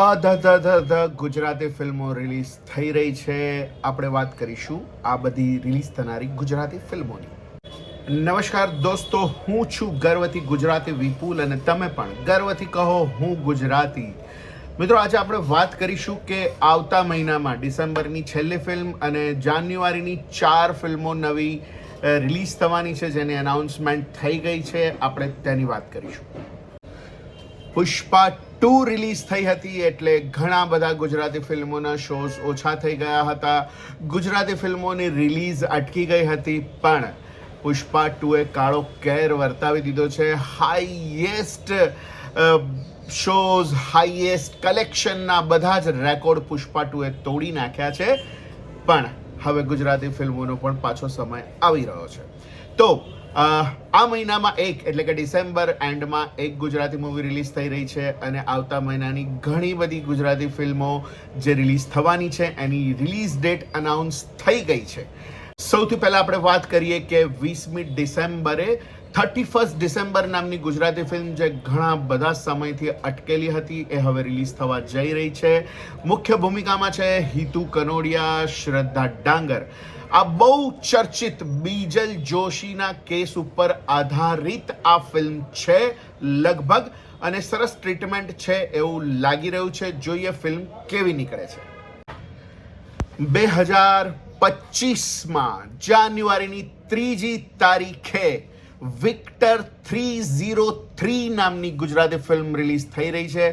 અ ધ ધ ધ ધ ગુજરાતી ફિલ્મો રિલીઝ થઈ રહી છે. આપણે વાત કરીશું આ બધી રિલીઝ થનારી ગુજરાતી ફિલ્મોની. નમસ્કાર દોસ્તો, હું છું ગર્વથી ગુજરાતી વિપુલ અને તમે પણ ગર્વથી કહો હું ગુજરાતી. મિત્રો, આજે આપણે વાત કરીશું કે આવતા મહિનામાં ડિસેમ્બરની છેલ્લી ફિલ્મ અને જાન્યુઆરીની ચાર ફિલ્મો નવી રિલીઝ થવાની છે જેની અનાઉન્સમેન્ટ થઈ ગઈ છે. આપણે તેની વાત કરીશું. પુષ્પા ટુ રિલીઝ થઈ હતી એટલે ઘણા બધા ગુજરાતી ફિલ્મોના શોઝ ઓછા થઈ ગયા હતા. ગુજરાતી ફિલ્મોની રિલીઝ અટકી ગઈ હતી, પણ પુષ્પા ટુએ કાળો કેર વર્તાવી દીધો છે. હાઈએસ્ટ શોઝ હાઈએસ્ટ કલેક્શનના બધા જ રેકોર્ડ પુષ્પા ટુએ તોડી નાખ્યા છે. પણ હવે ગુજરાતી ફિલ્મોનો પણ પાછો સમય આવી રહ્યો છે. તો આ મહિનામાં એક, એટલે કે ડિસેમ્બર એન્ડમાં એક ગુજરાતી મૂવી રિલીઝ થઈ રહી છે અને આવતા મહિનાની ઘણી બધી ગુજરાતી ફિલ્મો જે રિલીઝ થવાની છે, એની રિલીઝ ડેટ અનાઉન્સ થઈ ગઈ છે. સૌથી પહેલાં આપણે વાત કરીએ કે વીસમી ડિસેમ્બરે થર્ટી ફર્સ્ટ ડિસેમ્બર નામની ગુજરાતી ફિલ્મ જે ઘણા બધા સમયથી અટકેલી હતી, એ હવે રિલીઝ થવા જઈ રહી છે. મુખ્ય ભૂમિકામાં છે હિતુ કનોડિયા, શ્રદ્ધા ડાંગર. આ બહુ ચર્ચિત બીજલ જોશીના કેસ ઉપર આધારિત આ ફિલ્મ છે લગભગ, અને સરસ ટ્રીટમેન્ટ છે એવું લાગી રહ્યું છે. જોઈએ ફિલ્મ કેવી નીકળે છે. બે હજાર પચીસમાં જાન્યુઆરીની ત્રીજી તારીખે વિક્ટર થ્રી ઝીરો થ્રી નામની ગુજરાતી ફિલ્મ રિલીઝ થઈ રહી છે.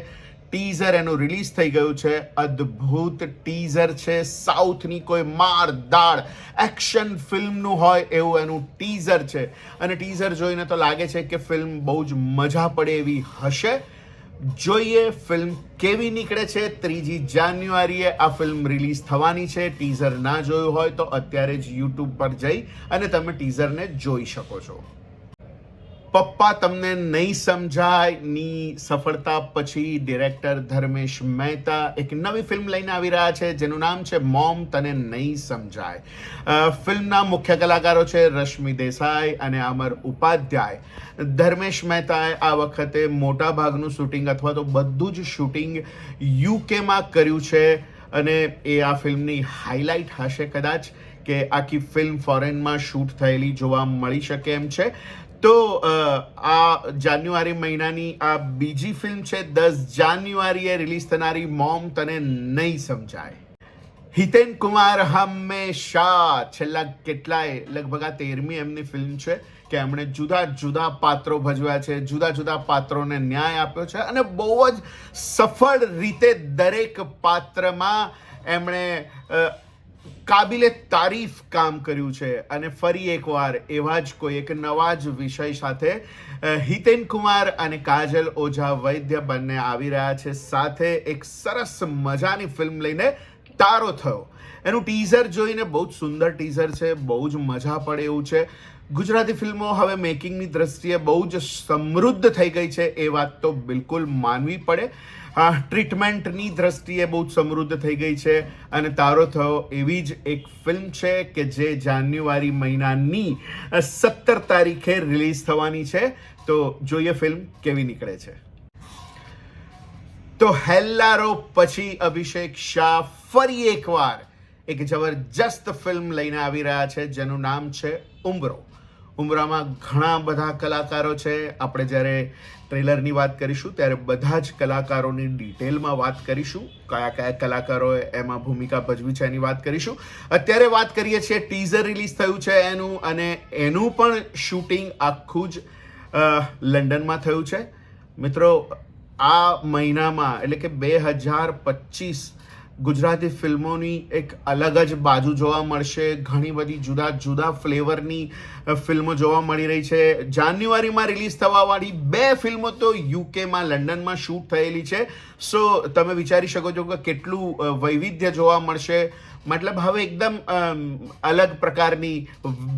ટીઝર એનું રિલીઝ થઈ ગયું છે. અદ્ભુત ટીઝર છે. સાઉથની કોઈ માર દાળ એક્શન ફિલ્મનું હોય એવું એનું ટીઝર છે. અને ટીઝર જોઈને તો લાગે છે કે ફિલ્મ બહુ જ મજા પડે એવી હશે. જોઈએ ફિલ્મ કેવી નીકળે છે. ત્રીજી જાન્યુઆરીએ આ ફિલ્મ રિલીઝ થવાની છે. ટીઝર ના જોયું હોય તો અત્યારે જ યુટ્યુબ પર જઈ અને તમે ટીઝરને જોઈ શકો છો. પપ્પા તમને નહીં સમજાયની સફળતા પછી ડિરેક્ટર ધર્મેશ મહેતા એક નવી ફિલ્મ લઈને આવી રહ્યા છે, જેનું નામ છે મોમ તને નહીં સમજાય. ફિલ્મના મુખ્ય કલાકારો છે રશ્મિ દેસાઈ અને અમર ઉપાધ્યાય. ધર્મેશ મહેતાએ આ વખતે મોટા ભાગનું શૂટિંગ અથવા તો બધું જ શૂટિંગ યુકેમાં કર્યું છે અને એ આ ફિલ્મની હાઇલાઇટ હશે કદાચ કે આખી ફિલ્મ ફોરેનમાં શૂટ થયેલી જોવા મળી શકે એમ છે. તો આ જાન્યુઆરી મહિનાની આ બીજી ફિલ્મ છે, દસ જાન્યુઆરીએ રિલીઝ થનારી મોમ તને નહીં સમજાય. હિતેન કુમાર હંમેશા, છેલ્લા કેટલાય, લગભગ આ તેરમી એમની ફિલ્મ છે, કે એમણે જુદા જુદા પાત્રો ભજવ્યા છે, જુદા જુદા પાત્રોને ન્યાય આપ્યો છે, અને બહુ જ સફળ રીતે દરેક પાત્રમાં એમણે કાબિલે તારીફ કામ કર્યું છે અને ફરી એકવાર એવા જ કોઈ એક નવા જ વિષય સાથે હિતેન કુમાર અને કાજલ ઓઝા વૈદ્ય બંને આવી રહ્યા છે. સાથે એક સરસ મજાની ફિલ્મ લઈને તારો થયો. એનું ટીઝર જોઈને બહુ જ સુંદર ટીઝર છે, બહુ જ મજા પડે એવું છે. ગુજરાતી ફિલ્મો હવે મેકિંગની દ્રષ્ટિએ બહુ જ સમૃદ્ધ થઈ ગઈ છે, એ વાત તો બિલકુલ માનવી પડે. ટ્રીટમેન્ટની દ્રષ્ટિએ બહુ જ સમૃદ્ધ થઈ ગઈ છે અને તારો થયો એવી જ એક ફિલ્મ છે કે જે જાન્યુઆરી મહિનાની સત્તર તારીખે રિલીઝ થવાની છે. તો જોઈએ ફિલ્મ કેવી નીકળે છે. તો હેલ્લારો પછી અભિષેક શાહ ફરી એકવાર એક જબરજસ્ત ફિલ્મ લઈને આવી રહ્યા છે, જેનું નામ છે ઉમરો. ઉમરામાં ઘણા બધા કલાકારો છે. આપણે જ્યારે ટ્રેલરની વાત કરીશું, ત્યારે બધા જ કલાકારોની ડિટેલમાં વાત કરીશું. કયા કયા કલાકારોએ એમાં ભૂમિકા ભજવી છે એની વાત કરીશું. અત્યારે વાત કરીએ છીએ ટીઝર રિલીઝ થયું છે એનું, અને એનું પણ શૂટિંગ આખું જ લંડનમાં થયું છે. મિત્રો આ મહિનામાં એટલે કે બે હજાર પચીસ ગુજરાતી ફિલ્મોની એક અલગ જ બાજુ જોવા મળશે. ઘણી બધી જુદા જુદા ફ્લેવરની ફિલ્મો જોવા મળી રહી છે. જાન્યુઆરીમાં રિલીઝ થવાવાળી બે ફિલ્મો તો યુકેમાં લંડનમાં શૂટ થયેલી છે. સો, તમે વિચારી શકો છો કે કેટલું વૈવિધ્ય જોવા મળશે. મતલબ હવે એકદમ અલગ પ્રકારની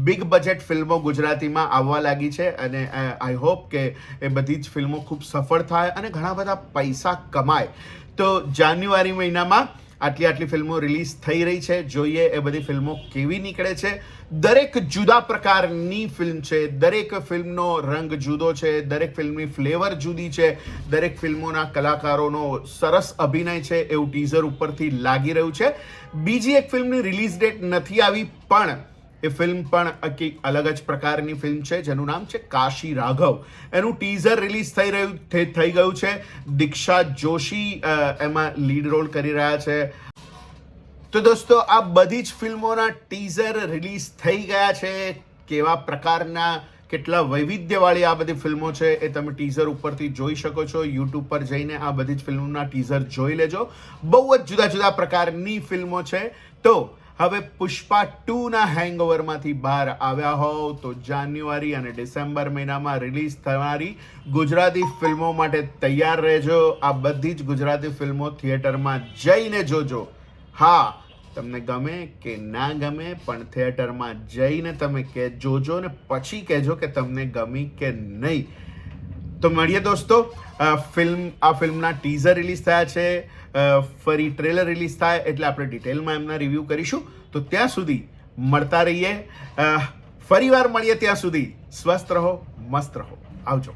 બિગ બજેટ ફિલ્મો ગુજરાતીમાં આવવા લાગી છે અને આઈ હોપ કે એ બધી જ ફિલ્મો ખૂબ સફળ થાય અને ઘણા બધા પૈસા કમાય. તો જાન્યુઆરી મહિનામાં આટલી આટલી ફિલ્મો રિલીઝ થઈ રહી છે. જોઈએ એ બધી ફિલ્મો કેવી નીકળે છે. દરેક જુદા પ્રકારની ફિલ્મ છે. દરેક ફિલ્મનો રંગ જુદો છે. દરેક ફિલ્મની ફ્લેવર જુદી છે. દરેક ફિલ્મોના કલાકારોનો સરસ અભિનય છે એવું ટીઝર ઉપરથી લાગી રહ્યું છે. બીજી એક ફિલ્મની રિલીઝ ડેટ નથી આવી, પણ એ ફિલ્મ પણ કંઈક અલગ જ પ્રકારની ફિલ્મ છે, જેનું નામ છે કાશી રાઘવ. એનું ટીઝર રિલીઝ થઈ રહ્યું થઈ ગયું છે. દીક્ષા જોશી એમાં લીડ રોલ કરી રહ્યા છે. તો દોસ્તો, આ બધી જ ફિલ્મોના ટીઝર રિલીઝ થઈ ગયા છે. કેવા પ્રકારના, કેટલા વૈવિધ્યવાળી આ બધી ફિલ્મો છે એ તમે ટીઝર ઉપરથી જોઈ શકો છો. યુટ્યુબ પર જઈને આ બધી જ ફિલ્મોના ટીઝર જોઈ લેજો. બહુ જ જુદા જુદા પ્રકારની ફિલ્મો છે. તો હવે પુષ્પા ટુના હેંગઓવરમાંથી બહાર આવ્યા હોવ તો જાન્યુઆરી અને ડિસેમ્બર મહિનામાં રિલીઝ થનારી ગુજરાતી ફિલ્મો માટે તૈયાર રહેજો. આ બધી જ ગુજરાતી ફિલ્મો થિયેટરમાં જઈને જોજો. હા, તમને ગમે કે ના ગમે, પણ થિયેટરમાં જઈને તમે કે, જોજો ને પછી કહેજો કે તમને ગમી કે નહીં. તો મળીએ દોસ્તો. ફિલ્મ, આ ફિલ્મના ટીઝર રિલીઝ થયા છે. ફરી ટ્રેલર રિલીઝ થાય એટલે આપણે ડિટેલમાં એમના રિવ્યૂ કરીશું. તો ત્યાં સુધી મળતા રહીએ. ફરીવાર મળીએ ત્યાં સુધી. સ્વસ્થ રહો, મસ્ત રહો. આવજો.